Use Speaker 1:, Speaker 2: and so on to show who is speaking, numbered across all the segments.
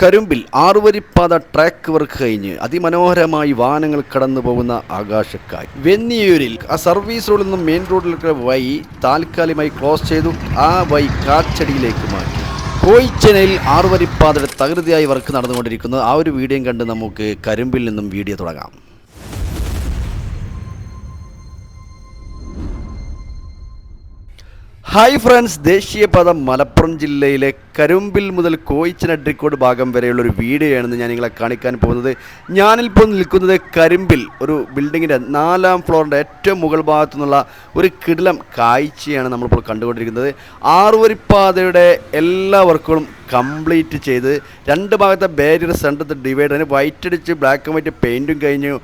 Speaker 1: Karumbil ആറുവരിപ്പാത track work കഴിഞ്ഞ് അതിമനോഹരമായി വാഹനങ്ങൾ കടന്നു പോകുന്ന ആകാശക്കായി. വെന്നിയൂരിൽ ആ സർവീസ് റോഡിൽ നിന്നും മെയിൻ റോഡിലേക്ക് വഴി താൽക്കാലികമായി ക്ലോസ് ചെയ്തു. ആ വഴി കാച്ചടിയിലേക്ക് മാറ്റി. കോയിച്ചനയിൽ ആറുവരിപ്പാതയുടെ തകൃതിയായി വർക്ക് നടന്നുകൊണ്ടിരിക്കുന്നത് ആ ഒരു വീഡിയോയും കണ്ട് നമുക്ക് കരുമ്പിൽ നിന്നും വീഡിയോ തുടങ്ങാം. ഹായ് ഫ്രണ്ട്സ് ദേശീയപാത മലപ്പുറം ജില്ലയിലെ കരുമ്പിൽ മുതൽ കോയിച്ചനഡ്രിക്കോട് ഭാഗം വരെയുള്ള ഒരു വീഡിയോയാണെന്ന് ഞാൻ നിങ്ങളെ കാണിക്കാൻ പോകുന്നത്. ഞാനിപ്പോൾ നിൽക്കുന്നത് കരിമ്പിൽ ഒരു ബിൽഡിങ്ങിന്റെ നാലാം ഫ്ലോറിന്റെ ഏറ്റവും മുകൾ ഭാഗത്തു നിന്നുള്ള ഒരു കിടിലം കാഴ്ചയാണ് നമ്മളിപ്പോൾ കണ്ടുകൊണ്ടിരിക്കുന്നത്. ആറുവരിപ്പാതയുടെ എല്ലാ വർക്കുകളും കംപ്ലീറ്റ് ചെയ്ത് രണ്ട് ഭാഗത്തെ ബാരിയർ സെന്റർ ഡിവൈഡറിന് വൈറ്റ് അടിച്ച് ബ്ലാക്ക് ആൻഡ് വൈറ്റ് പെയിന്റും കഴിഞ്ഞു.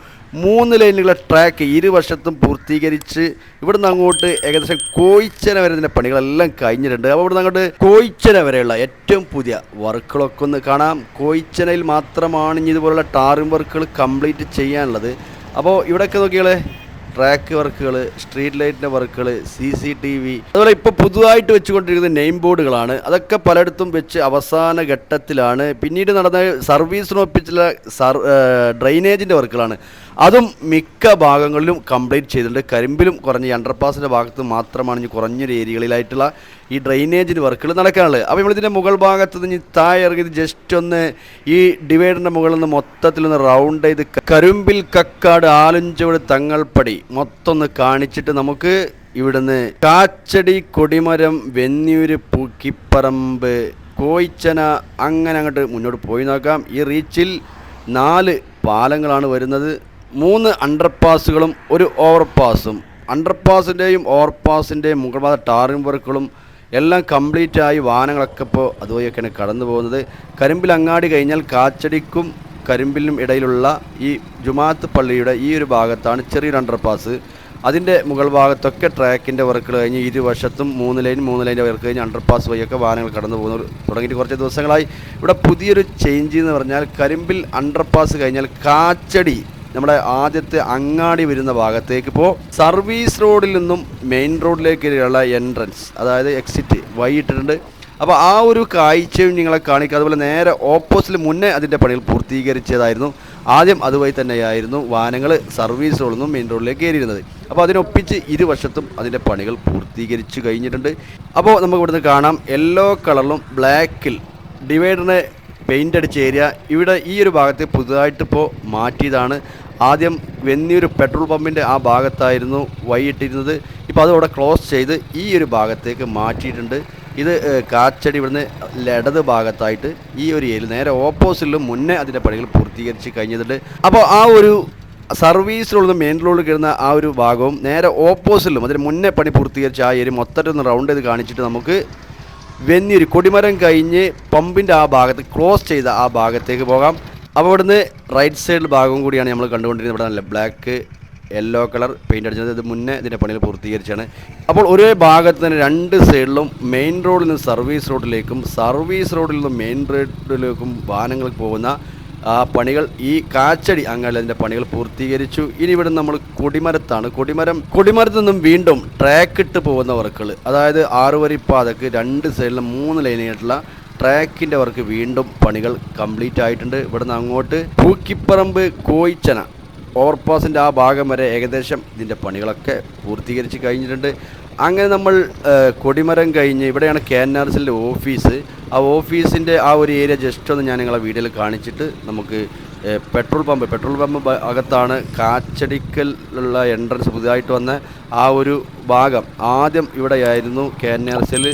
Speaker 1: മൂന്ന് ലൈനുകളെ ട്രാക്ക് ഇരുവശത്തും പൂർത്തീകരിച്ച് ഇവിടുന്ന് അങ്ങോട്ട് ഏകദേശം കോയിച്ചന വരെ ഇതിന്റെ പണികളെല്ലാം കഴിഞ്ഞിട്ടുണ്ട്. അപ്പോൾ ഇവിടുന്ന് അങ്ങോട്ട് കോയിച്ചന വരെയുള്ള ഏറ്റവും പുതിയ വർക്കുകളൊക്കെ ഒന്ന് കാണാം. കോയിച്ചനയിൽ മാത്രമാണ് ഇനി ഇതുപോലുള്ള ടാറും വർക്കുകൾ കംപ്ലീറ്റ് ചെയ്യാനുള്ളത്. അപ്പോൾ ഇവിടെയൊക്കെ നോക്കിയാലേ ട്രാക്ക് വർക്കുകൾ സ്ട്രീറ്റ് ലൈറ്റിന്റെ വർക്കുകൾ സി സി ടി വി അതുപോലെ ഇപ്പോൾ പുതുതായിട്ട് വെച്ചുകൊണ്ടിരിക്കുന്ന നെയിം ബോർഡുകളാണ് അതൊക്കെ പലയിടത്തും വെച്ച് അവസാന ഘട്ടത്തിലാണ്. പിന്നീട് നടന്ന സർവീസിനൊപ്പിച്ചുള്ള സർ ഡ്രൈനേജിന്റെ വർക്കുകളാണ് അതും മിക്ക ഭാഗങ്ങളിലും കംപ്ലീറ്റ് ചെയ്തിട്ടുണ്ട്. കരിമ്പിലും കുറഞ്ഞ അണ്ടർപാസിന്റെ ഭാഗത്ത് മാത്രമാണ് ഇനി കുറഞ്ഞൊരു ഏരിയകളിലായിട്ടുള്ള ഈ ഡ്രൈനേജിന്റെ വർക്കുകൾ നടക്കാനുള്ളത്. അപ്പോൾ നമ്മളിതിന്റെ മുകൾ ഭാഗത്ത് നിന്ന് താഴെ ഇറങ്ങിയത് ജസ്റ്റ് ഒന്ന് ഈ ഡിവൈഡറിന്റെ മുകളിൽ നിന്ന് മൊത്തത്തിലൊന്ന് റൗണ്ട് ചെയ്ത് കരുമ്പിൽ കക്കാട് ആലഞ്ചോട് തങ്ങൾപ്പടി മൊത്തം ഒന്ന് കാണിച്ചിട്ട് നമുക്ക് ഇവിടുന്ന് കാച്ചടി കൊടിമരം വെന്നിയൂര് പൂക്കിപ്പറമ്പ് കോയിച്ചന അങ്ങനെ അങ്ങോട്ട് മുന്നോട്ട് പോയി നോക്കാം. ഈ റീച്ചിൽ നാല് പാലങ്ങളാണ് വരുന്നത്. മൂന്ന് അണ്ടർപാസുകളും ഒരു ഓവർപാസും അണ്ടർപാസിന്റെയും ഓവർപാസിന്റെയും മുകൾ ഭാഗം ടാറിംഗ് വർക്കുകളും എല്ലാം കംപ്ലീറ്റ് ആയി വാഹനങ്ങളൊക്കെ ഇപ്പോൾ അതുവഴിയൊക്കെയാണ് കടന്നു പോകുന്നത്. കരിമ്പിൽ അങ്ങാടി കഴിഞ്ഞാൽ കാച്ചടിക്കും കരിമ്പിലിനും ഇടയിലുള്ള ഈ ജുമാത്ത് പള്ളിയുടെ ഈ ഒരു ഭാഗത്താണ് ചെറിയൊരു അണ്ടർപാസ് അതിന്റെ മുകൾ ഭാഗത്തൊക്കെ ട്രാക്കിന്റെ വർക്കുകൾ കഴിഞ്ഞ് ഇരുവശത്തും മൂന്ന് ലൈൻ മൂന്ന് ലൈന്റെ വർക്ക് കഴിഞ്ഞ് അണ്ടർപാസ് വഴിയൊക്കെ വാഹനങ്ങൾ കടന്നു പോകുന്നു. തുടങ്ങിയിട്ട് കുറച്ച് ദിവസങ്ങളായി. ഇവിടെ പുതിയൊരു ചേഞ്ച് എന്ന് പറഞ്ഞാൽ കരിമ്പിൽ അണ്ടർപാസ് കഴിഞ്ഞാൽ കാച്ചടി നമ്മുടെ ആദ്യത്തെ അങ്ങാടി വരുന്ന ഭാഗത്തേക്ക് ഇപ്പോൾ സർവീസ് റോഡിൽ നിന്നും മെയിൻ റോഡിലേക്കുള്ള എൻട്രൻസ് അതായത് എക്സിറ്റ് വൈകിട്ടിട്ടുണ്ട് അപ്പോൾ ആ ഒരു കാഴ്ചയും നിങ്ങളെ കാണിക്കുക അതുപോലെ നേരെ ഓപ്പോസിറ്റ് മുന്നേ അതിന്റെ പണികൾ പൂർത്തീകരിച്ചതായിരുന്നു. ആദ്യം അതുവഴി തന്നെയായിരുന്നു വാഹനങ്ങൾ സർവീസ് റോഡിൽ നിന്നും മെയിൻ റോഡിലേക്ക് കയറിയിരുന്നത്. അപ്പോൾ അതിനൊപ്പിച്ച് ഇരുവശത്തും അതിന്റെ പണികൾ പൂർത്തീകരിച്ച് കഴിഞ്ഞിട്ടുണ്ട്. അപ്പോൾ നമുക്ക് ഇവിടുന്ന് കാണാം. യെല്ലോ കളറിലും ബ്ലാക്കിൽ ഡിവൈഡറിനെ പെയിന്റ് അടിച്ച ഏരിയ ഇവിടെ ഈ ഒരു ഭാഗത്ത് പുതുതായിട്ട് ഇപ്പോൾ മാറ്റിയതാണ്. ആദ്യം വെന്നിയൊരു പെട്രോൾ പമ്പിന്റെ ആ ഭാഗത്തായിരുന്നു വൈകിട്ടിരുന്നത് ഇപ്പോൾ അതവിടെ ക്ലോസ് ചെയ്ത് ഈ ഒരു ഭാഗത്തേക്ക് മാറ്റിയിട്ടുണ്ട്. ഇത് കാച്ചടി ഇവിടുന്ന് ഇടത് ഭാഗത്തായിട്ട് ഈ ഒരു ഏരിയ നേരെ ഓപ്പോസിറ്റിലും മുന്നേ അതിന്റെ പണികൾ പൂർത്തീകരിച്ച് കഴിഞ്ഞിട്ടുണ്ട്. അപ്പോൾ ആ ഒരു സർവീസിലുള്ള മെയിൻ റോഡിൽ കിടന്ന ആ ഒരു ഭാഗവും നേരെ ഓപ്പോസിറ്റിലും അതിന് മുന്നേ പണി പൂർത്തീകരിച്ച ആ ഏരിയ മൊത്തത്തിൽ ഒന്ന് റൗണ്ട് ചെയ്ത് കാണിച്ചിട്ട് നമുക്ക് വെന്നിയൊരു കൊടിമരം കഴിഞ്ഞ് പമ്പിന്റെ ആ ഭാഗത്ത് ക്ലോസ് ചെയ്ത ആ ഭാഗത്തേക്ക് പോകാം. അപ്പോൾ ഇവിടുന്ന് റൈറ്റ് സൈഡിൽ ഭാഗം കൂടിയാണ് നമ്മൾ കണ്ടുകൊണ്ടിരുന്നത് ഇവിടെ നല്ല ബ്ലാക്ക് യെല്ലോ കളർ പെയിന്റ് അടിച്ചത് ഇത് മുന്നേ ഇതിന്റെ പണികൾ പൂർത്തീകരിച്ചാണ് അപ്പോൾ ഒരേ ഭാഗത്ത് തന്നെ രണ്ട് സൈഡിലും മെയിൻ റോഡിൽ നിന്ന് സർവീസ് റോഡിലേക്കും സർവീസ് റോഡിൽ നിന്ന് മെയിൻ റോഡിലേക്കും വാഹനങ്ങൾ പോകുന്ന ആ പണികൾ ഈ കാച്ചടി അങ്ങനെ പണികൾ പൂർത്തീകരിച്ചു. ഇനി ഇവിടെ നമ്മൾ കൊടിമരത്താണ്. കൊടിമരം കൊടിമരത്ത് നിന്നും വീണ്ടും ട്രാക്ക് ഇട്ട് പോകുന്ന വർക്കുകൾ. അതായത് ആറുവരിപ്പാതക്ക് രണ്ട് സൈഡിലും മൂന്ന് ലൈനായിട്ടുള്ള ട്രാക്കിന്റെ വർക്ക് വീണ്ടും പണികൾ കംപ്ലീറ്റ് ആയിട്ടുണ്ട്. ഇവിടുന്ന് അങ്ങോട്ട് പൂക്കിപ്പറമ്പ് കോയിച്ചന ഓവർപാസിന്റെ ആ ഭാഗം വരെ ഏകദേശം ഇതിന്റെ പണികളൊക്കെ പൂർത്തീകരിച്ച് കഴിഞ്ഞിട്ടുണ്ട്. അങ്ങനെ നമ്മൾ കൊടിമരം കഴിഞ്ഞ് ഇവിടെയാണ് കെ എൻ ആർ എസിന്റെ ഓഫീസ്. ആ ഓഫീസിന്റെ ആ ഒരു ഏരിയ ജസ്റ്റ് ഒന്ന് ഞാൻ നിങ്ങളെ വീഡിയോയിൽ കാണിച്ചിട്ട് നമുക്ക് പെട്രോൾ പമ്പ്. പെട്രോൾ പമ്പ് അകത്താണ് കാച്ചടിക്കലുള്ള എൻട്രൻസ് പുതിയതായിട്ട് വന്ന ആ ഒരു ഭാഗം. ആദ്യം ഇവിടെയായിരുന്നു കെ എൻ ആർ എസിൽ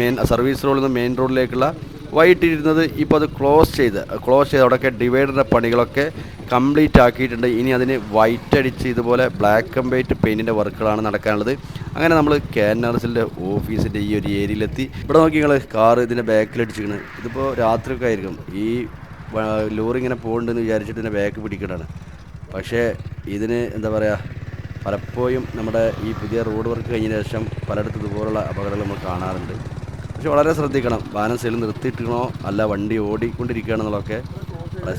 Speaker 1: മെയിൻ സർവീസ് റോഡിൽ നിന്ന് മെയിൻ റോഡിലേക്കുള്ള വൈകിട്ടിരുന്നത് ഇപ്പോൾ അത് ക്ലോസ് ചെയ്ത് ക്ലോസ് ചെയ്ത് അവിടെയൊക്കെ ഡിവൈഡറിന്റെ പണികളൊക്കെ കംപ്ലീറ്റ് ആക്കിയിട്ടുണ്ട്. ഇനി അതിന് വൈറ്റ് അടിച്ച് ഇതുപോലെ ബ്ലാക്ക് ആൻഡ് വൈറ്റ് പെയിന്റിന്റെ വർക്കുകളാണ് നടക്കാനുള്ളത്. അങ്ങനെ നമ്മൾ കെ എൻ ആർ എസിന്റെ ഓഫീസിന്റെ ഈ ഒരു ഏരിയയിലെത്തി. ഇവിടെ നോക്കി നിങ്ങൾ കാർ ഇതിന്റെ ബാക്കിൽ അടിച്ചിരിക്കുന്നത് ഇതിപ്പോൾ രാത്രിയൊക്കെ ആയിരിക്കും. ഈ ലോറി ഇങ്ങനെ പോകുന്നുണ്ടെന്ന് വിചാരിച്ചിട്ട് ഇതിന്റെ ബാക്ക് പിടിക്കണതാണ് പക്ഷേ ഇതിന് എന്താ പറയുക പലപ്പോഴും നമ്മുടെ ഈ പുതിയ റോഡ് വർക്ക് കഴിഞ്ഞതിന് ശേഷം പലയിടത്തും ഇതുപോലുള്ള അപകടങ്ങൾ നമ്മൾ കാണാറുണ്ട്. പക്ഷെ വളരെ ശ്രദ്ധിക്കണം. വാഹനം സൈഡിൽ നിർത്തിയിട്ടണോ? അല്ല വണ്ടി ഓടിക്കൊണ്ടിരിക്കുകയാണെന്നുള്ളതൊക്കെ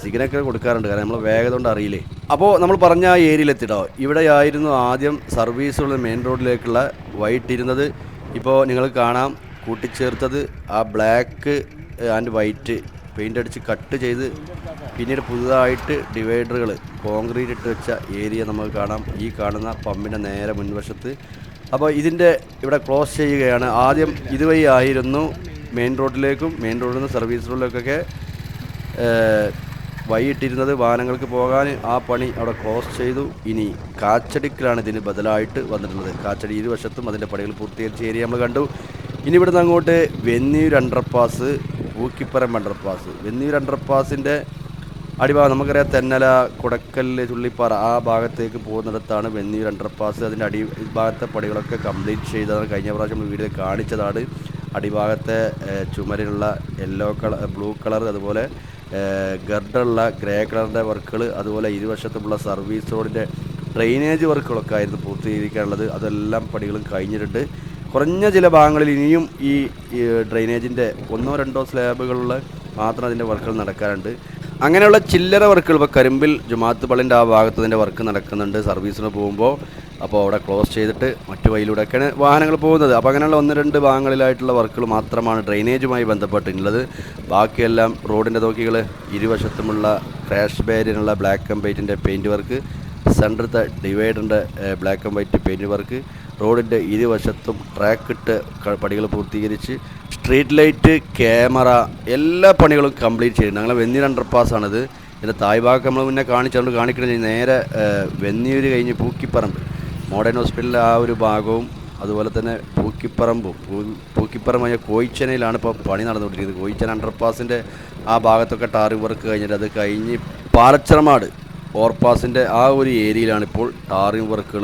Speaker 1: സിഗ്നൊക്കെ കൊടുക്കാറുണ്ട്. കാരണം നമ്മൾ വേഗത കൊണ്ട് അറിയില്ലേ? അപ്പോൾ നമ്മൾ പറഞ്ഞ ആ ഏരിയയിലെത്തിട്ടോ ഇവിടെയായിരുന്നു ആദ്യം സർവീസുള്ള മെയിൻ റോഡിലേക്കുള്ള വൈറ്റ് ഇരുന്നത്. ഇപ്പോൾ നിങ്ങൾ കാണാം. കൂട്ടിച്ചേർത്തത് ആ ബ്ലാക്ക് ആൻഡ് വൈറ്റ് പെയിന്റ് അടിച്ച് കട്ട് ചെയ്ത് പിന്നീട് പുതുതായിട്ട് ഡിവൈഡറുകൾ കോൺക്രീറ്റ് ഇട്ട് വെച്ച ഏരിയ നമുക്ക് കാണാം. ഈ കാണുന്ന പമ്പിന്റെ നേരെ മുൻവശത്ത് അപ്പോൾ ഇതിന്റെ ഇവിടെ ക്ലോസ് ചെയ്യുകയാണ്. ആദ്യം ഇതുവഴി ആയിരുന്നു മെയിൻ റോഡിലേക്കും മെയിൻ റോഡിൽ നിന്ന് സർവീസ് റോഡിലേക്കൊക്കെ വൈകിട്ടിരുന്നത് വാഹനങ്ങൾക്ക് പോകാൻ ആ പണി അവിടെ ക്ലോസ് ചെയ്തു. ഇനി കാച്ചടിക്കലാണ് ഇതിന് ബദലായിട്ട് വന്നിട്ടുള്ളത് കാച്ചടി ഇരുവശത്തും അതിന്റെ പണികൾ പൂർത്തീകരിച്ച ഏരിയ നമ്മൾ കണ്ടു. ഇനി ഇവിടുന്ന് അങ്ങോട്ട് വെന്നിയൂർ അണ്ടർപാസ് പൂക്കിപ്പറം അണ്ടർപാസ് വെന്നിയൂർ അണ്ടർപാസിന്റെ അടിഭാഗം നമുക്കറിയാം തെന്നല കുടക്കല്ല് ചുള്ളിപ്പാറ ആ ഭാഗത്തേക്ക് പോകുന്നിടത്താണ് വെന്നീർ അണ്ടർപാസ് അതിന്റെ അടി ഭാഗത്തെ പടികളൊക്കെ കംപ്ലീറ്റ് ചെയ്തതാണ്. കഴിഞ്ഞ പ്രാവശ്യം നമ്മൾ വീഡിയോ കാണിച്ചതാണ്. അടിഭാഗത്തെ ചുമരിലുള്ള യെല്ലോ കളർ ബ്ലൂ കളർ അതുപോലെ ഗർഡുള്ള ഗ്രേ കളറിന്റെ വർക്കുകൾ അതുപോലെ ഇരുവശത്തുമുള്ള സർവീസ് റോഡിന്റെ ഡ്രെയിനേജ് വർക്കുകളൊക്കെ ആയിരുന്നു പൂർത്തീകരിക്കാനുള്ളത്. അതെല്ലാം പടികളും കഴിഞ്ഞിട്ടുണ്ട്. കുറഞ്ഞ ചില ഭാഗങ്ങളിൽ ഇനിയും ഈ ഡ്രെയിനേജിന്റെ ഒന്നോ രണ്ടോ സ്ലാബുകളുള്ള മാത്രം അതിന്റെ വർക്കുകൾ നടക്കാറുണ്ട്. അങ്ങനെയുള്ള ചില്ലറ വർക്കുകൾ. ഇപ്പോൾ കരിമ്പിൽ ജുമാത്ത് പള്ളിന്റെ ആ ഭാഗത്ത് തന്നെ വർക്ക് നടക്കുന്നുണ്ട്. സർവീസിന് പോകുമ്പോൾ അപ്പോൾ അവിടെ ക്ലോസ് ചെയ്തിട്ട് മറ്റു വഴിയിലൂടെയൊക്കെയാണ് വാഹനങ്ങൾ പോകുന്നത്. അപ്പോൾ അങ്ങനെയുള്ള ഒന്ന് രണ്ട് ഭാഗങ്ങളിലായിട്ടുള്ള വർക്കുകൾ മാത്രമാണ് ഡ്രെയിനേജുമായി ബന്ധപ്പെട്ടിട്ടുള്ളത്. ബാക്കിയെല്ലാം റോഡിന്റെ തോക്കികൾ ഇരുവശത്തുമുള്ള ക്രാഷ് ബാരിനുള്ള ബ്ലാക്ക് ആൻഡ് വൈറ്റിന്റെ പെയിന്റ് വർക്ക് സെന്ററത്തെ ഡിവൈഡറിന്റെ black and white paint work റോഡിന്റെ ഇരുവശത്തും ട്രാക്ക് ഇട്ട് ക- പണികൾ പൂർത്തീകരിച്ച് സ്ട്രീറ്റ് ലൈറ്റ് ക്യാമറ എല്ലാ പണികളും കംപ്ലീറ്റ് ചെയ്തിട്ടുണ്ട്. ഞങ്ങൾ വെന്നീർ അണ്ടർപാസ്സാണിത് ഇതിന്റെ തായ്ഭാഗം നമ്മൾ മുന്നേ കാണിച്ചുകൊണ്ട് കാണിക്കണം നേരെ വെന്നീർ കഴിഞ്ഞ് പൂക്കിപ്പറമ്പ്. മോഡേൺ ഹോസ്പിറ്റലിലെ ആ ഒരു ഭാഗവും അതുപോലെ തന്നെ പൂക്കിപ്പറമ്പും. പൂക്കിപ്പറമ്പ് പൂക്കിപ്പറമ്പായ കോയിച്ചനയിലാണ് ഇപ്പോൾ പണി നടന്നുകൊണ്ടിരിക്കുന്നത്. കോയിച്ചന അണ്ടർപാസിന്റെ ആ ഭാഗത്തൊക്കെ ടാറിംഗ് വർക്ക് കഴിഞ്ഞിട്ട് അത് കഴിഞ്ഞ് പാലച്ചിറമാട് ഓവർപാസിന്റെ ആ ഒരു ഏരിയയിലാണ് ഇപ്പോൾ ടാറിംഗ് വർക്കുകൾ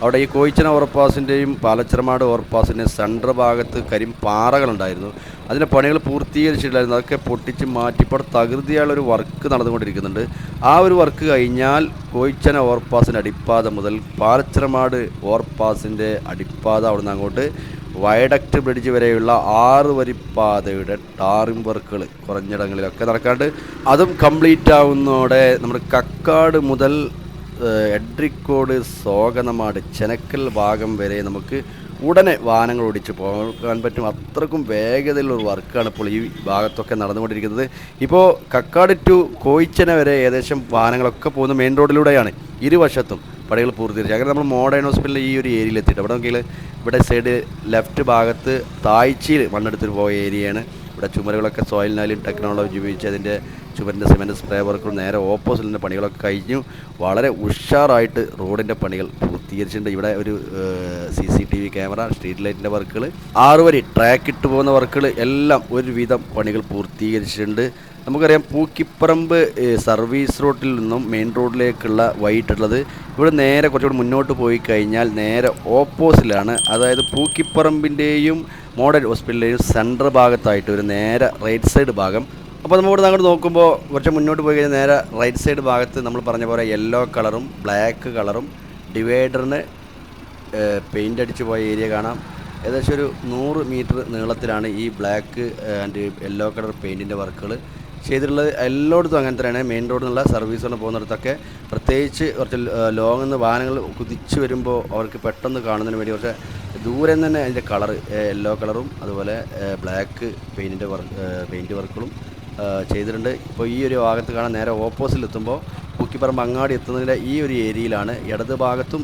Speaker 1: അവിടെ ഈ കോയിച്ചന ഓവർപാസിന്റെയും പാലച്ചിറമാട് ഓവർപാസിന്റെയും സെൻട്രൽ ഭാഗത്ത് കരിമ്പാറകളുണ്ടായിരുന്നു അതിന്റെ പണികൾ പൂർത്തീകരിച്ചിട്ടില്ലായിരുന്നു. അതൊക്കെ പൊട്ടിച്ച് മാറ്റിപ്പോൾ തകൃതിയായുള്ളൊരു വർക്ക് നടന്നുകൊണ്ടിരിക്കുന്നുണ്ട്. ആ ഒരു വർക്ക് കഴിഞ്ഞാൽ കോയിച്ചന ഓവർപാസിന്റെ അടിപ്പാത മുതൽ പാലച്ചിറമാട് ഓവർപാസിന്റെ അടിപ്പാത അവിടുന്ന് അങ്ങോട്ട് വയഡക്റ്റ് ബ്രിഡ്ജ് വരെയുള്ള ആറ് വരിപ്പാതയുടെ ടാറിംഗ് വർക്കുകൾ കുറഞ്ഞിടങ്ങളിലൊക്കെ നടക്കാണ്ട് അതും കംപ്ലീറ്റ് ആവുന്നതോടെ നമ്മുടെ കക്കാട് മുതൽ എഡ്രിക്കോട് സോഗനമാട് ചെനക്കൽ ഭാഗം വരെ നമുക്ക് ഉടനെ വാഹനങ്ങൾ ഓടിച്ച് പോകാൻ പറ്റും. അത്രക്കും വേഗതയിലുള്ള വർക്കാണ് ഇപ്പോൾ ഈ ഭാഗത്തൊക്കെ നടന്നുകൊണ്ടിരിക്കുന്നത്. ഇപ്പോൾ കക്കാട് ടു കോയിച്ചന വരെ ഏകദേശം വാഹനങ്ങളൊക്കെ പോകുന്ന മെയിൻ റോഡിലൂടെയാണ് ഇരുവശത്തും പണികൾ പൂർത്തീകരിച്ചു അങ്ങനെ നമ്മൾ മോഡേൺ ഹോസ്പിറ്റലിൽ ഈ ഒരു ഏരിയയിൽ എത്തിയിട്ട് അവിടെ നോക്കിയാൽ ഇവിടെ സൈഡ് ലെഫ്റ്റ് ഭാഗത്ത് താഴ്ചയിൽ മണ്ണെടുത്തിട്ട് പോയ ഏരിയയാണ്. ഇവിടെ ചുമരുകളൊക്കെ സോയിലിനാലും ടെക്നോളജി ഉപയോഗിച്ച് അതിന്റെ ചുമരിന്റെ സിമെന്റ് സ്പ്രേ വർക്കും നേരെ ഓപ്പോസിറ്റിന്റെ പണികളൊക്കെ കഴിഞ്ഞു. വളരെ ഉഷാറായിട്ട് റോഡിന്റെ പണികൾ പൂർത്തീകരിച്ചിട്ടുണ്ട്. ഇവിടെ ഒരു C C T V camera street ലൈറ്റിന്റെ വർക്കുകൾ ആറ് വരി ട്രാക്ക് ഇട്ട് പോകുന്ന വർക്കുകൾ എല്ലാം ഒരുവിധം പണികൾ പൂർത്തീകരിച്ചിട്ടുണ്ട്. നമുക്കറിയാം പൂക്കിപ്പറമ്പ് സർവീസ് റോഡിൽ നിന്നും മെയിൻ റോഡിലേക്കുള്ള വൈകിട്ടുള്ളത് ഇവിടെ നേരെ കുറച്ചുകൂടി മുന്നോട്ട് പോയി കഴിഞ്ഞാൽ നേരെ ഓപ്പോസിലാണ് അതായത് പൂക്കിപ്പറമ്പിന്റെയും മോഡൽ ഹോസ്പിറ്റലിന്റെയും സെന്റർ ഭാഗത്തായിട്ട് ഒരു നേരെ റൈറ്റ് സൈഡ് ഭാഗം. അപ്പോൾ നമ്മൾ ഇവിടെ അങ്ങോട്ട് നോക്കുമ്പോൾ കുറച്ച് മുന്നോട്ട് പോയി കഴിഞ്ഞാൽ നേരെ റൈറ്റ് സൈഡ് ഭാഗത്ത് നമ്മൾ പറഞ്ഞ പോലെ യെല്ലോ കളറും ബ്ലാക്ക് കളറും ഡിവൈഡറിന് പെയിന്റ് അടിച്ച് പോയ ഏരിയ കാണാം. ഏകദേശം ഒരു നൂറ് മീറ്റർ നീളത്തിലാണ് ഈ ബ്ലാക്ക് ആൻഡ് യെല്ലോ കളർ പെയിന്റിന്റെ വർക്കുകൾ. ചെയ്തിട്ടുള്ളത് എല്ലായിടത്തും അങ്ങനെ തന്നെയാണ്. മെയിൻ റോഡിൽ നിന്നുള്ള സർവീസുകൾ പോകുന്നിടത്തൊക്കെ പ്രത്യേകിച്ച് കുറച്ച് ലോങ്ങിൽ നിന്ന് വാഹനങ്ങൾ കുതിച്ച് വരുമ്പോൾ അവർക്ക് പെട്ടെന്ന് കാണുന്നതിന് വേണ്ടി കുറച്ച് ദൂരെ നിന്ന് തന്നെ അതിന്റെ കളർ യെല്ലോ കളറും അതുപോലെ ബ്ലാക്ക് പെയിന്റിന്റെ വർക്ക് പെയിന്റ് വർക്കുകളും ചെയ്തിട്ടുണ്ട്. ഇപ്പോൾ ഈ ഒരു ഭാഗത്ത് കാണാൻ നേരെ ഓപ്പോസിറ്റിൽ എത്തുമ്പോൾ കുക്കിപ്പറമ്പ് അങ്ങാടി എത്തുന്നതിന്റെ ഈ ഒരു ഏരിയയിലാണ് ഇടത് ഭാഗത്തും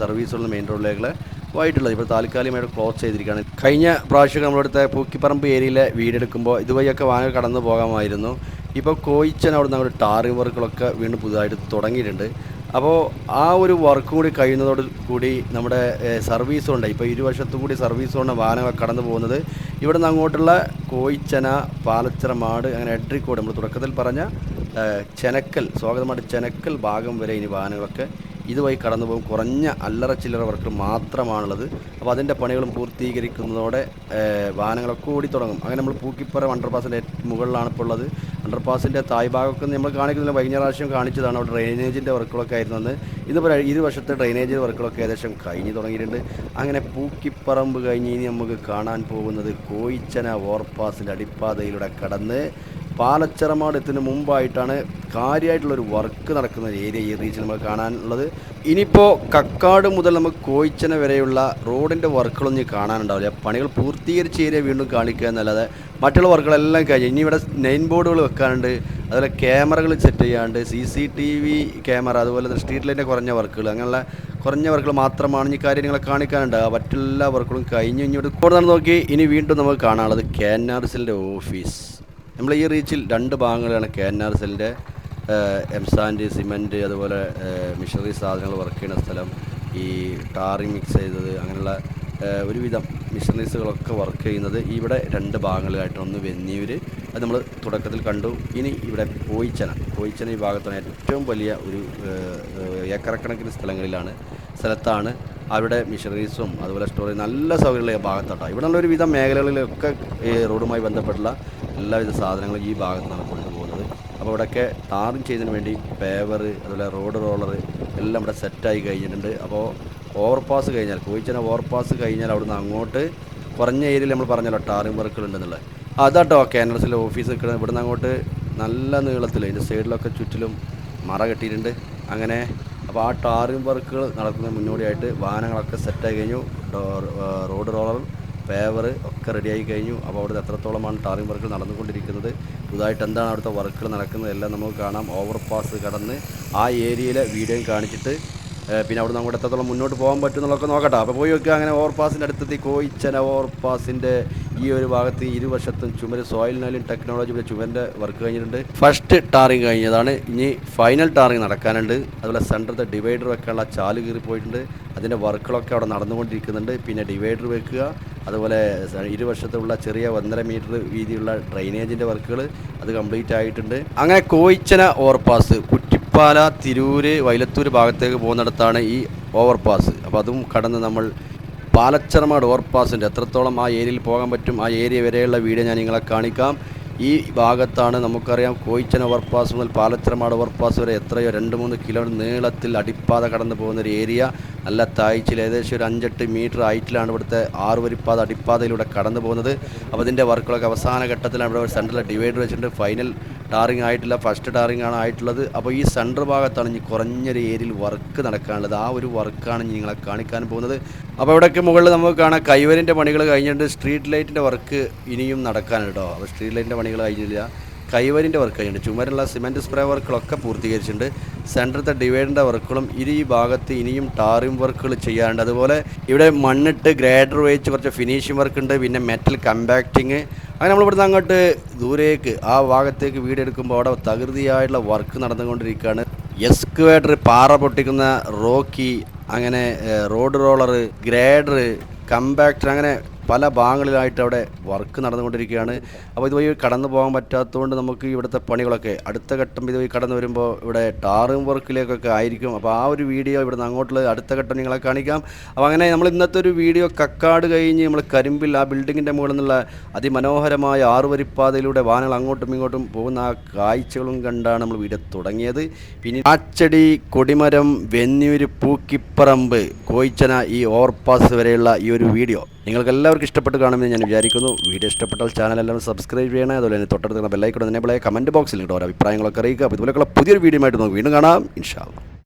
Speaker 1: സർവീസുള്ള മെയിൻ റോഡിലേക്കുള്ള ആയിട്ടുള്ളത് ഇപ്പോൾ താൽക്കാലികമായിട്ട് ക്ലോസ് ചെയ്തിരിക്കുകയാണ്. കഴിഞ്ഞ പ്രാവശ്യം നമ്മളെടുത്ത പൂക്കിപ്പറമ്പ് ഏരിയയിലെ വീടെടുക്കുമ്പോൾ ഇതുവഴിയൊക്കെ വാങ്ങൽ കടന്നു പോകാമായിരുന്നു. ഇപ്പോൾ കോയിച്ചൻ അവിടെ നിന്ന് ടാറിംഗ് വർക്കുകളൊക്കെ വീണ്ടും പുതുതായിട്ട് തുടങ്ങിയിട്ടുണ്ട്. അപ്പോൾ ആ ഒരു വർക്കും കൂടി കഴിയുന്നതോട് കൂടി നമ്മുടെ സർവീസ് ഉണ്ട്. ഇപ്പോൾ ഇരുവശത്തു കൂടി സർവീസ് കൊണ്ട് വാഹനങ്ങൾ കടന്നു പോകുന്നത്. ഇവിടെ നിന്ന് അങ്ങോട്ടുള്ള കോയിച്ചന പാലച്ചിറമാട് അങ്ങനെ എഡ്രിക്കോട് നമ്മൾ തുടക്കത്തിൽ പറഞ്ഞ ചെനക്കൽ സ്വാഗതമായിട്ട് ചെനക്കൽ ഭാഗം വരെ ഇനി വാഹനങ്ങളൊക്കെ ഇതുവഴി കടന്നു പോകും. കുറഞ്ഞ അല്ലറ ചില്ലറ വർക്ക് മാത്രമാണുള്ളത്. അപ്പോൾ അതിന്റെ പണികളും പൂർത്തീകരിക്കുന്നതോടെ വാഹനങ്ങളൊക്കെ ഓടി തുടങ്ങും. അങ്ങനെ നമ്മൾ പൂക്കിപ്പറ അണ്ടർപാസിന്റെ മുകളിലാണ് ഇപ്പോൾ ഉള്ളത്. അണ്ടർപാസിന്റെ തായ് ഭാഗമൊക്കെ നമ്മൾ കാണിക്കുന്നില്ല കഴിഞ്ഞ പ്രാവശ്യം കാണിച്ചതാണ്. അവിടെ ഡ്രെയിനേജിന്റെ വർക്കുകളൊക്കെ ആയിരുന്നത് ഇതുപോലെ ഇരുവശത്തെ ഡ്രെയിനേജ് വർക്കുകളൊക്കെ ഏകദേശം കഴിഞ്ഞ് തുടങ്ങിയിട്ടുണ്ട്. അങ്ങനെ പൂക്കിപ്പറമ്പ് കഴിഞ്ഞ് ഇനി നമുക്ക് കാണാൻ പോകുന്നത് കോയിച്ചന ഓവർപാസിന്റെ അടിപ്പാതയിലൂടെ കടന്ന് പാലച്ചറമാട് എത്തുന്നതിന് മുമ്പായിട്ടാണ് കാര്യമായിട്ടുള്ളൊരു വർക്ക് നടക്കുന്ന ഒരു ഏരിയ ഈ റീച്ചിൽ നമുക്ക് കാണാനുള്ളത്. ഇനിയിപ്പോൾ കക്കാട് മുതൽ നമുക്ക് കോയിച്ചന വരെയുള്ള റോഡിന്റെ വർക്കുകളൊന്നും കാണാനുണ്ടാവില്ല. പണികൾ പൂർത്തീകരിച്ച ഏരിയ വീണ്ടും കാണിക്കുക എന്നല്ലാതെ മറ്റുള്ള വർക്കുകളെല്ലാം കഴിഞ്ഞു ഇനി ഇവിടെ നെയിൻ ബോർഡുകൾ വെക്കാനുണ്ട്. അതുപോലെ ക്യാമറകൾ സെറ്റ് ചെയ്യാണ്ട് C C T V camera അതുപോലെ സ്ട്രീറ്റ് ലൈറ്റിന്റെ കുറഞ്ഞ വർക്കുകൾ അങ്ങനെയുള്ള കുറഞ്ഞ വർക്കുകൾ മാത്രമാണ് ഈ കാര്യം നിങ്ങളെ കാണിക്കാനുണ്ടാവുക. മറ്റെല്ലാ വർക്കുകളും കഴിഞ്ഞു ഇങ്ങോട്ട് കൂടുതൽ നോക്കി. ഇനി വീണ്ടും നമുക്ക് കാണാനുള്ളത് കെ എൻ ആർ സിന്റെ ഓഫീസ്. നമ്മൾ ഈ റീച്ചിൽ രണ്ട് ഭാഗങ്ങളാണ് കെ എൻ ആർ സെല്ലിന്റെ എംസാൻഡ് സിമന്റ് അതുപോലെ മിഷണറി സാധനങ്ങൾ വർക്ക് ചെയ്യുന്ന സ്ഥലം ഈ ടാറിങ് മിക്സ് ചെയ്തത് അങ്ങനെയുള്ള ഒരുവിധം മിഷനറീസുകളൊക്കെ വർക്ക് ചെയ്യുന്നത് ഇവിടെ രണ്ട് ഭാഗങ്ങളിലായിട്ട് ഒന്ന് വെന്നിയൂർ അത് നമ്മൾ തുടക്കത്തിൽ കണ്ടു. ഇനി ഇവിടെ കോയിച്ചന. കോയിച്ചന ഈ ഭാഗത്താണ് ഏറ്റവും വലിയ ഒരു ഏക്കറക്കണക്കിന് സ്ഥലങ്ങളിലാണ് സ്ഥലത്താണ് അവിടെ മിഷനറീസും അതുപോലെ സ്റ്റോറി നല്ല സൗകര്യമുള്ള ഭാഗത്തോട്ടാണ് ഭാഗത്തോട്ടോ. ഇവിടെ ഉള്ള ഒരുവിധം മേഖലകളിലൊക്കെ റോഡുമായി ബന്ധപ്പെട്ടുള്ള എല്ലാവിധ സാധനങ്ങളും ഈ ഭാഗത്താണ് കൊണ്ടുപോകുന്നത്. അപ്പോൾ ഇവിടെയൊക്കെ ടാറിങ് ചെയ്തതിന് വേണ്ടി പേവർ അതുപോലെ റോഡ് റോളർ എല്ലാം ഇവിടെ സെറ്റായി കഴിഞ്ഞിട്ടുണ്ട്. അപ്പോൾ ഓവർപാസ് കഴിഞ്ഞാൽ കോയിച്ചന ഓവർപാസ് കഴിഞ്ഞാൽ അവിടുന്ന് അങ്ങോട്ട് കുറഞ്ഞ ഏരിയയിൽ നമ്മൾ പറഞ്ഞല്ലോ ടാറിങ് വർക്കുകൾ ഉണ്ടെന്നുള്ളത്. അതാട്ടോ കാനൽസിലെ ഓഫീസ് നിൽക്കുന്നത്. ഇവിടുന്ന് അങ്ങോട്ട് നല്ല നീളത്തിൽ അതിന്റെ സൈഡിലൊക്കെ ചുറ്റിലും മറ കെട്ടിയിട്ടുണ്ട്. അങ്ങനെ അപ്പോൾ ആ ടാറിങ് വർക്കുകൾ നടക്കുന്ന മുന്നോടിയായിട്ട് വാഹനങ്ങളൊക്കെ സെറ്റായി കഴിഞ്ഞു. റോഡ് റോളർ പേവർ ഒക്കെ റെഡിയായി കഴിഞ്ഞു. അപ്പോൾ അവിടുത്തെ എത്രത്തോളമാണ് ടാറിംഗ് വർക്ക് നടന്നുകൊണ്ടിരിക്കുന്നത്? പുതുതായിട്ട് എന്താണ് അവിടുത്തെ വർക്കുകൾ നടക്കുന്നത്? എല്ലാം നമുക്ക് കാണാം. ഓവർ പാസ് കടന്ന് ആ ഏരിയയിലെ വീഡിയോയും കാണിച്ചിട്ട് പിന്നെ അവിടെ അങ്ങോട്ട് എത്രത്തോളം മുന്നോട്ട് പോകാൻ പറ്റും എന്നുള്ളതൊക്കെ നോക്കട്ടെ. അപ്പോൾ പോയി വെക്കുക അങ്ങനെ ഓവർ പാസിന്റെ അടുത്തെത്തി. കോയിച്ചന ഓവർ പാസിന്റെ ഈ ഒരു ഭാഗത്ത് ഇരുവശത്തും ചുമര് സോയിൽ നാലും ടെക്നോളജിയുടെ ചുമരിന്റെ വർക്ക് കഴിഞ്ഞിട്ടുണ്ട്. ഫസ്റ്റ് ടാറിങ് കഴിഞ്ഞതാണ്. ഇനി ഫൈനൽ ടാറിങ് നടക്കാനുണ്ട്. അതുപോലെ സെന്ററത്തെ ഡിവൈഡർ വെക്കാനുള്ള ചാൽ കീറി പോയിട്ടുണ്ട്. അതിന്റെ വർക്കുകളൊക്കെ അവിടെ നടന്നുകൊണ്ടിരിക്കുന്നുണ്ട്. പിന്നെ ഡിവൈഡർ വെക്കുക. അതുപോലെ ഇരുവശത്തുള്ള ചെറിയ ഒന്നര മീറ്റർ വീതിയുള്ള ഡ്രൈനേജിന്റെ വർക്കുകൾ അത് കംപ്ലീറ്റ് ആയിട്ടുണ്ട്. അങ്ങനെ കോയിച്ചന ഓവർപാസ് കുറ്റിപ്പാല തിരൂര് വൈലത്തൂർ ഭാഗത്തേക്ക് പോകുന്നിടത്താണ് ഈ ഓവർപാസ് അപ്പോൾ അതും കടന്ന് നമ്മൾ പാലച്ചറമാട് ഓവർപാസിന്റെ എത്രത്തോളം ആ ഏരിയയിൽ പോകാൻ പറ്റും? ആ ഏരിയ വരെയുള്ള വീഡിയോ ഞാൻ നിങ്ങളെ കാണിക്കാം. ഈ ഭാഗത്താണ് നമുക്കറിയാം കോയിച്ചൻ ഓവർപാസ് മുതൽ പാലച്ചിറമാട് ഓവർപാസ് വരെ എത്രയോ രണ്ട് മൂന്ന് കിലോമീറ്റർ നീളത്തിൽ അടിപ്പാത കടന്നു പോകുന്ന ഒരു ഏരിയ. നല്ല താഴ്ചയിൽ ഏകദേശം ഒരു അഞ്ചെട്ട് മീറ്റർ ഹൈറ്റിലാണ് ഇവിടുത്തെ ആറ് വരിപ്പാത അടിപ്പാതയിലൂടെ കടന്നു പോകുന്നത്. അപ്പോൾ ഇതിന്റെ വർക്കുകളൊക്കെ അവസാന ഘട്ടത്തിലാണ് ഇവിടെ സെന്ററിൽ ഡിവൈഡർ വെച്ചിട്ടുണ്ട്. ഫൈനൽ ടാറിങ് ആയിട്ടില്ല ഫസ്റ്റ് ടാറിങ് ആണ് ആയിട്ടുള്ളത്. അപ്പോൾ ഈ സെന്റർ ഭാഗത്താണ് ഇനി കുറഞ്ഞൊരു ഏരിയയിൽ വർക്ക് നടക്കാനുള്ളത്. ആ ഒരു വർക്കാണ് ഇനി നിങ്ങളെ കാണിക്കാൻ പോകുന്നത്. അപ്പോൾ ഇവിടെയൊക്കെ മുകളിൽ നമുക്ക് കാണാം കൈവരിന്റെ പണികൾ കഴിഞ്ഞിട്ട് സ്ട്രീറ്റ് ലൈറ്റിന്റെ വർക്ക് ഇനിയും നടക്കാനുണ്ടോ അപ്പോൾ സ്ട്രീറ്റ് ലൈറ്റിന്റെ പണികൾ കഴിഞ്ഞില്ല. കൈവരിന്റെ വർക്ക് കഴിഞ്ഞിട്ടുണ്ട്. ചുമരുള്ള സിമെന്റ് സ്പ്രേ വർക്കുകളൊക്കെ പൂർത്തീകരിച്ചിട്ടുണ്ട്. സെന്ററത്തെ ഡിവൈഡറിന്റെ വർക്കുകളും ഇരു ഈ ഭാഗത്ത് ഇനിയും ടാറിംഗ് വർക്കുകൾ ചെയ്യാറുണ്ട് അതുപോലെ ഇവിടെ മണ്ണിട്ട് ഗ്രേഡർ വെച്ച് കുറച്ച് ഫിനിഷിംഗ് വർക്ക് ഉണ്ട്. പിന്നെ മെറ്റൽ കമ്പാക്റ്റിങ് അങ്ങനെ നമ്മൾ ഇവിടുന്ന് അങ്ങോട്ട് ദൂരേക്ക് ആ ഭാഗത്തേക്ക് വീടെടുക്കുമ്പോൾ അവിടെ തകൃതിയായിട്ടുള്ള വർക്ക് നടന്നുകൊണ്ടിരിക്കുകയാണ്. എസ്ക്വേഡർ പാറ പൊട്ടിക്കുന്ന റോക്കി അങ്ങനെ റോഡ് റോളർ ഗ്രേഡർ കമ്പാക്ടർ അങ്ങനെ പല ഭാഗങ്ങളിലായിട്ട് അവിടെ വർക്ക് നടന്നുകൊണ്ടിരിക്കുകയാണ്. അപ്പോൾ ഇതുവഴി കടന്നു പോകാൻ പറ്റാത്തതുകൊണ്ട് നമുക്ക് ഇവിടുത്തെ പണികളൊക്കെ അടുത്ത ഘട്ടം ഇതുവഴി കടന്നു വരുമ്പോൾ ഇവിടെ ടാറും വർക്കിലേക്കൊക്കെ ആയിരിക്കും. അപ്പോൾ ആ ഒരു വീഡിയോ ഇവിടുന്ന് അങ്ങോട്ടുള്ള അടുത്ത ഘട്ടം നിങ്ങളെ കാണിക്കാം. അപ്പോൾ അങ്ങനെ നമ്മൾ ഇന്നത്തെ ഒരു വീഡിയോ കക്കാട് കഴിഞ്ഞ് നമ്മൾ കരിമ്പിൽ ആ ബിൽഡിങ്ങിന്റെ മുകളിൽ നിന്നുള്ള അതിമനോഹരമായ ആറുവരിപ്പാതയിലൂടെ വാഹനങ്ങൾ അങ്ങോട്ടും ഇങ്ങോട്ടും പോകുന്ന ആ കാഴ്ചകളും കണ്ടാണ് നമ്മൾ വീഡിയോ തുടങ്ങിയത്. പിന്നെ ആച്ചടി കൊടിമരം വെന്നിയൂര് പൂക്കിപ്പറമ്പ് കോയിച്ചന ഈ ഓവർപാസ് വരെയുള്ള ഈ ഒരു വീഡിയോ. നിങ്ങൾക്ക് എല്ലാവർക്കും ഇഷ്ടപ്പെട്ട് കാണുമെന്ന് ഞാൻ വിചാരിക്കുന്നു. വീഡിയോ ഇഷ്ടപ്പെട്ടാൽ ചാനൽ എല്ലാം സബ്സ്ക്രൈബ് ചെയ്യണേ. അതുപോലെ തന്നെ തൊട്ടടുത്ത് ബെല്ലൈക്കോട് തന്നെ കമന്റ് ബോക്സിൽ നിങ്ങളുടെ ഓരോ അഭിപ്രായങ്ങളൊക്കെ അറിയിക്കുക. അപ്പോൾ ഇതുപോലെയുള്ള പുതിയൊരു വീഡിയോ ആയിട്ട് നമുക്ക് വീണ്ടും കാണാം. ഇൻഷാല്ല